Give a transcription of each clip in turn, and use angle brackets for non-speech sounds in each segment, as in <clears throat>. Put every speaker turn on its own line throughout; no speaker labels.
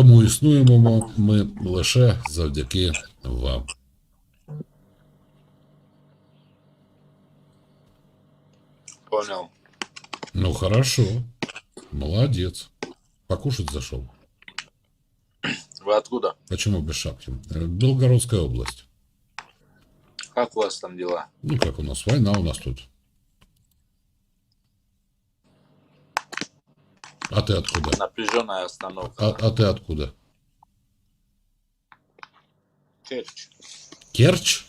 Тому існуємо ми лише завдяки вам.
Понял.
Ну хорошо. Молодец. Покушать зашел.
Вы откуда?
Почему без шапки? Э, Белгородская область.
Как у вас там дела?
Ну как у нас? Война у нас тут. А ты откуда?
Напряженная остановка.
А, а ты откуда?
Керчь.
Керчь?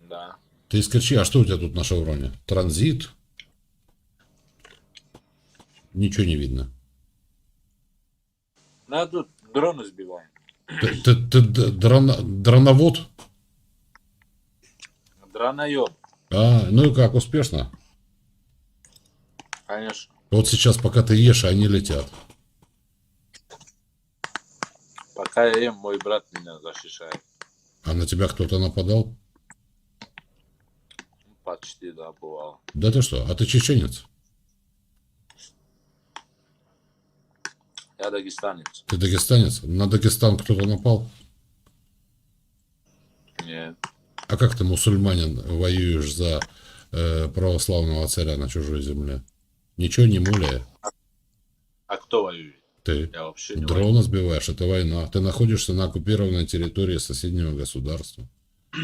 Да.
Ты из Керчи, а что у тебя тут на шевроне? Транзит? Ничего не видно.
Ну, а тут дроны сбиваем.
Ты, ты, ты д- дрона- дроновод?
Дронаем,
А, ну и как, успешно?
конечно.
Вот сейчас, пока ты ешь, они летят.
Пока я ем, мой брат меня защищает.
А на тебя кто-то нападал?
Почти, да, бывало.
Да ты что, а ты чеченец?
Я дагестанец.
Ты дагестанец? На Дагестан кто-то напал?
Нет.
А как ты, мусульманин, воюешь за э, православного царя на чужой земле? Ничего не муляя.
А кто воюет?
Ты
Я вообще не воюю.
дрона сбиваешь, это война. Ты находишься на оккупированной территории соседнего государства. <clears throat>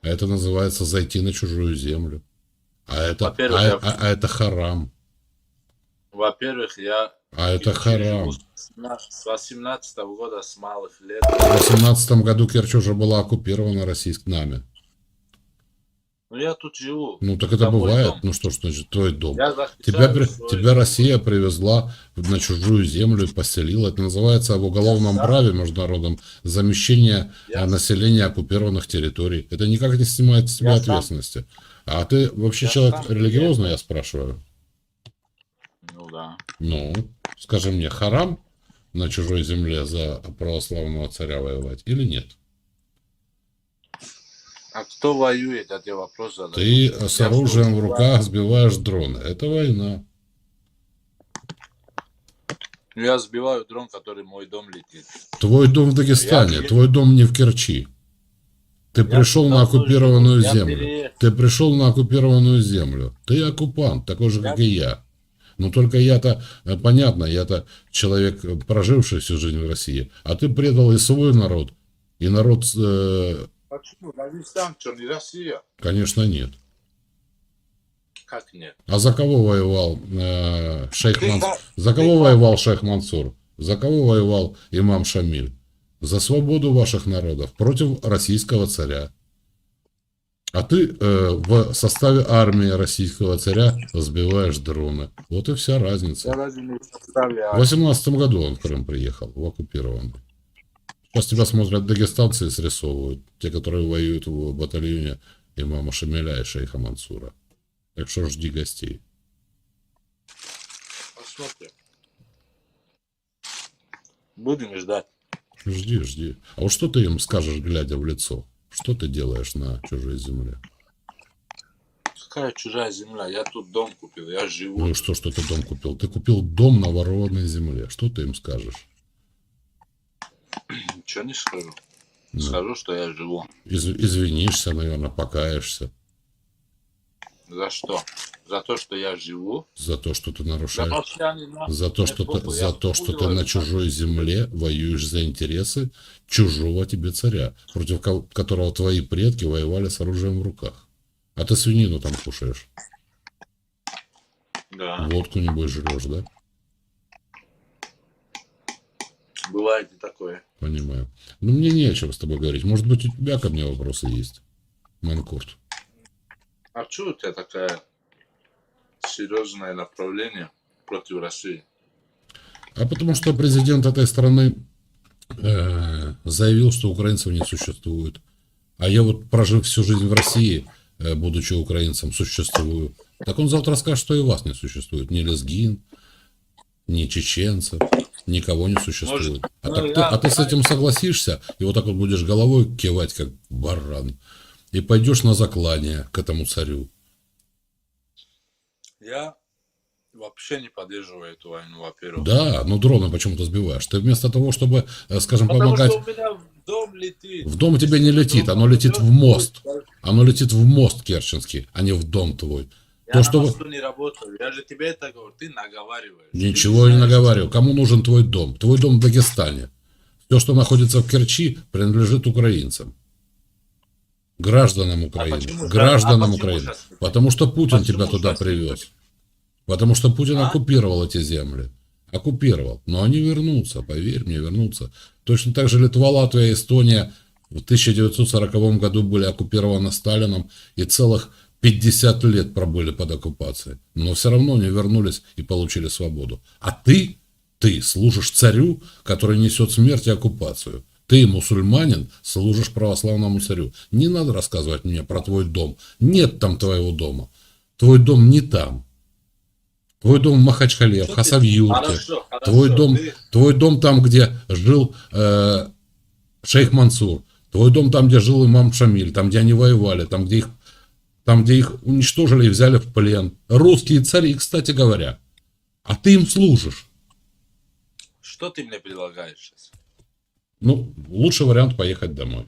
А это называется зайти на чужую землю. А это, а,
я-
а- а это харам.
Во-первых, я
А это харам.
с 17 С 18 года, с малых лет.
В 18 году Керчь уже была оккупирована российскими нами.
Ну, я тут живу.
Ну так это бывает.
дом.
Ну что ж, значит, твой дом.
Я
Тебя, тебя Россия привезла на чужую землю и поселила. Это называется в уголовном
Да.
праве международном замещение
Я-
э, населения оккупированных территорий. Это никак не снимает с тебя
Я сам-
ответственности. А ты вообще
Я
человек
сам
религиозный, я спрашиваю?
Ну, да.
Ну, скажи мне, харам на чужой земле за православного царя воевать или нет?
А кто воюет, я тебе вопрос задаю.
Ты
Я
с оружием в руках сбиваешь дроны. Это война.
Ну, Я сбиваю дрон, который в мой дом летит.
Твой дом в Дагестане,
Я-
твой дом не в Керчи. Ты пришел на оккупированную
я
землю.
переехал.
Ты пришел на оккупированную землю. Ты оккупант, такой же,
Я-
как и я. Но только я-то, э, понятно, я-то человек, э, проживший всю жизнь в России. А ты предал и свой народ, и народ, э,
Почему? Дагестан, что, не Россия?
конечно, нет.
Как нет?
А за кого воевал э, шейх
Ты
Мансур? За кого воевал шейх Мансур? За кого воевал имам Шамиль? За свободу ваших народов против российского царя. А ты э, в составе армии российского царя сбиваешь дроны. Вот и вся разница.
в составе
В
армии?
18 году он в Крым приехал, в оккупированный. Сейчас тебя смотрят дагестанцы и срисовывают. Те, которые воюют в батальоне имама Шамиля и шейха Мансура. Так что жди гостей.
Посмотрим. Будем ждать.
Жди, жди. А вот что ты им скажешь, глядя в лицо? Что ты делаешь на чужой земле?
Какая чужая земля? Я тут дом купил, я живу.
Ну и что, что ты дом купил? Ты купил дом на ворованной земле. Что ты им скажешь?
Ничего не скажу.
Ну.
Скажу, что я живу.
Из- извинишься, наверное, покаешься
За что? За то, что я живу?
за то, что ты
Да
нарушаешь.
нахуй
За то, что ты, за то, что ты на чужой земле воюешь за интересы чужого тебе царя, против ко- которого твои предки воевали с оружием в руках. А ты свинину там кушаешь.
Да,
Водку, небось, жрешь, да?
Бывает и такое.
Понимаю. Ну, мне не о чем с тобой говорить. Может быть, у тебя ко мне вопросы есть? Майнкорт.
А что у тебя такое серьезное направление против России?
А потому что президент этой страны э, заявил, что украинцев не существует. А я вот, прожив всю жизнь в России, э, будучи украинцем, существую. Так он завтра скажет, что и вас не существует. Ни лезгин, ни чеченцев, никого не существует.
Может,
а,
ну,
так ты,
я-
а ты с этим согласишься, и вот так вот будешь головой кивать, как баран, и пойдешь на заклание к этому царю.
Я вообще не поддерживаю эту войну, во-первых.
Да, но дроны почему-то сбиваешь. Ты вместо того, чтобы, э, скажем,
Потому
помогать...
что у меня в дом летит.
В дом тебе не летит, оно летит в мост. Оно летит в мост Керченский, а не в дом твой.
Я
То,
на
что
мосту не работаю. Я же тебе это говорю. Ты наговариваешь.
Ничего
Ты
не наговариваю. Кому нужен твой дом? Твой дом в Дагестане. Все, что находится в Керчи, принадлежит украинцам. Гражданам Украины.
почему же-
Гражданам
а почему
Украины.
сейчас-
Потому что Путин
почему
тебя туда
сейчас-
привез. Потому что Путин
А?
оккупировал эти земли. Оккупировал. Но они вернутся, поверь мне, вернутся. Точно так же Литва, Латвия, Эстония в 1940 году были оккупированы Сталином и целых 50 лет пробыли под оккупацией. Но все равно не вернулись и получили свободу. А ты, ты служишь царю, который несет смерть и оккупацию. Ты, мусульманин, служишь православному царю. Не надо рассказывать мне про твой дом. Нет там твоего дома. Твой дом не там. Твой дом в Махачкале, в
Что
Хасавюрте.
Хорошо, хорошо.
Твой дом,
Ты-
твой дом там, где жил э, шейх Мансур. Твой дом там, где жил имам Шамиль, там, где они воевали, там, где их, там, где их уничтожили и взяли в плен. Русские цари, кстати говоря. А ты им служишь.
Что ты мне предлагаешь сейчас?
Ну, лучший вариант поехать домой.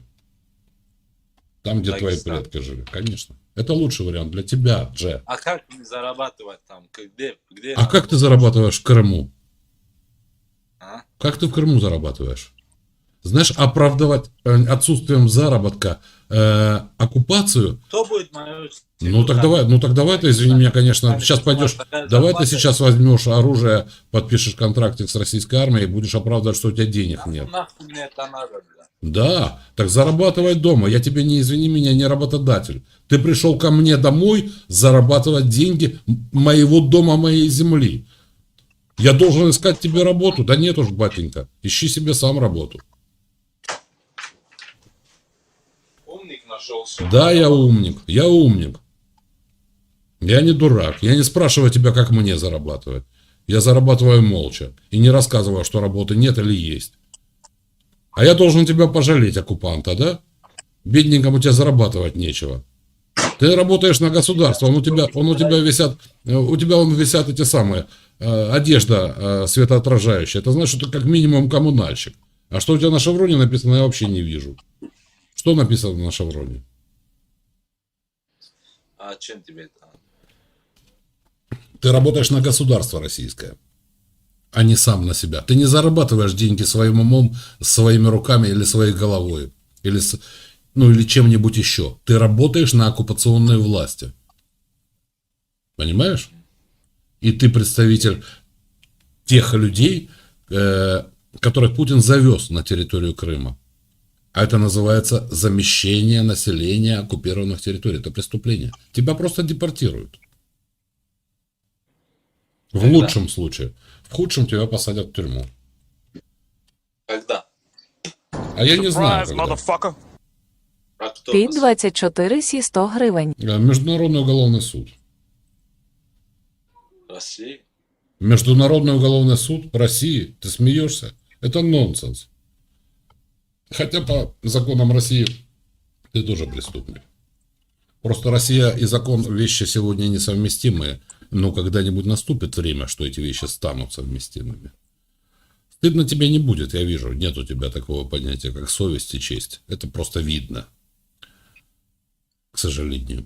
Там, где твои
Дагестан.
предки жили, конечно. Это лучший вариант для тебя, Дже.
А как мне зарабатывать там? Где? где
А как ты зарабатываешь в Крыму?
А?
Как ты в Крыму зарабатываешь? Знаешь, оправдывать э, отсутствием заработка э, оккупацию,
Кто.
Ну так давай, ну так давай ты, извини меня, конечно, сейчас пойдешь, давай ты сейчас возьмешь оружие, подпишешь контрактик с российской армией и будешь оправдывать, что у тебя денег нет.
Нахуй мне это надо, бля.
Да, так зарабатывай дома. Я тебе не, извини меня, не работодатель. Ты пришел ко мне домой зарабатывать деньги моего дома, моей земли. Я должен искать тебе работу. Да нет уж, батенька, ищи себе сам работу.
Умник нашелся.
Да, я умник, я умник. Я не дурак. Я не спрашиваю тебя, как мне зарабатывать. Я зарабатываю молча. И не рассказываю, что работы нет или есть. А я должен тебя пожалеть, оккупанта, да? Бедненькому тебе зарабатывать нечего. Ты работаешь на государство, он у тебя, он у тебя висят, у тебя он висят эти самые, э, одежда э, светоотражающая. Это значит, что ты как минимум коммунальщик. А что у тебя на шевроне написано, я вообще не вижу. Что написано на шевроне?
А чем тебе это?
Ты работаешь на государство российское, а не сам на себя. Ты не зарабатываешь деньги своим умом, своими руками или своей головой, или, с- ну, или чем-нибудь еще. Ты работаешь на оккупационной власти. Понимаешь? И ты представитель тех людей, э, которых Путин завез на территорию Крыма. А это называется замещение населения оккупированных территорий. Это преступление. Тебя просто депортируют. В
Когда?
лучшем случае. В худшем тебя посадят в тюрьму.
Когда?
А я не знаю, когда.
А кто?
Під
нас-
24 сі 100 гривень.
Э, Международный уголовный суд.
Россия?
Международный уголовный суд России. Ты смеешься? Это нонсенс. Хотя по законам России ты тоже преступник. Просто Россия и закон вещи сегодня несовместимые. Но когда-нибудь наступит время, что эти вещи станут совместимыми. Стыдно тебе не будет, я вижу. Нет у тебя такого понятия, как совесть и честь. Это просто видно. К сожалению.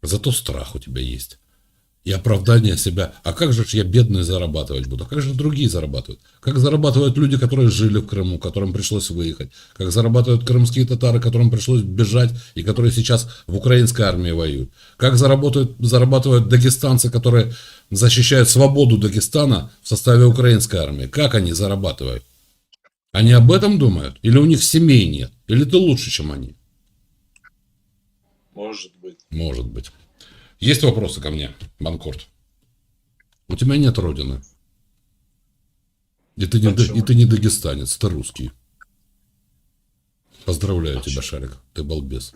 Зато страх у тебя есть. И оправдание себя. А как же я бедный зарабатывать буду? А как же другие зарабатывают? Как зарабатывают люди, которые жили в Крыму, которым пришлось выехать? Как зарабатывают крымские татары, которым пришлось бежать и которые сейчас в украинской армии воюют? Как заработают, зарабатывают дагестанцы, которые защищают свободу Дагестана в составе украинской армии? Как они зарабатывают? Они об этом думают? Или у них семей нет? Или ты лучше, чем они?
Может быть.
Может быть. Есть вопросы ко мне, Банкорт? У тебя нет родины. И ты не,
Почему?
и ты не дагестанец, ты русский. Поздравляю
Почему?
тебя, Шарик. Ты балбес.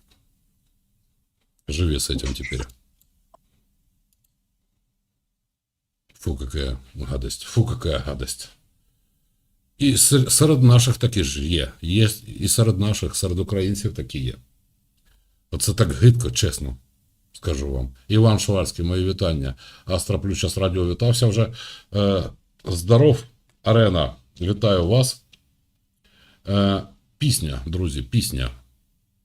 Живи с этим теперь. Фу, какая гадость. Фу, какая гадость. І сер- серед наших такі ж є. Є і серед наших, серед українців такі є. Оце так гидко, чесно. Скажу вам. Іван Шварський, мої вітання. Астра час радіо вітався вже. Е, здоров, арена. Вітаю вас. Е, пісня, друзі, пісня.